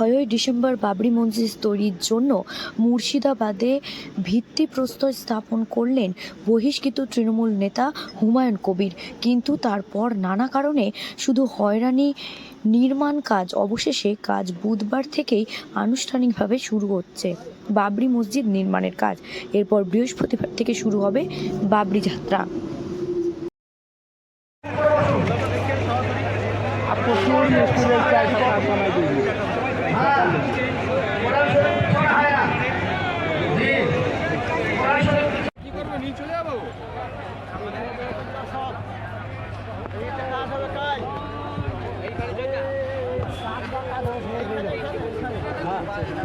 ছয়ই ডিসেম্বর বাবরি মসজিদ তৈরির জন্য মুর্শিদাবাদে ভিত্তিপ্রস্তর স্থাপন করলেন বহিষ্কৃত তৃণমূল নেতা হুমায়ুন কবির। কিন্তু তারপর নানা কারণে শুধু হয়রানি নির্মাণ কাজ, অবশেষে কাজ বুধবার থেকেই আনুষ্ঠানিকভাবে শুরু হচ্ছে বাবরি মসজিদ নির্মাণের কাজ। এরপর বৃহস্পতিবার থেকে শুরু হবে বাবরি যাত্রা।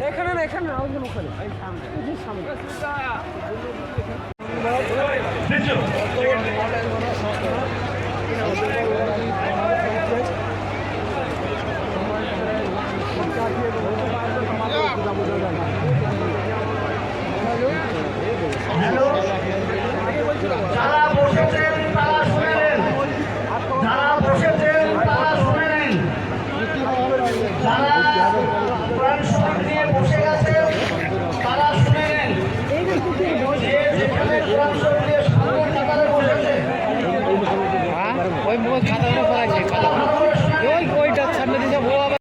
এখানে না এখানে না ওখানে সামনে যারা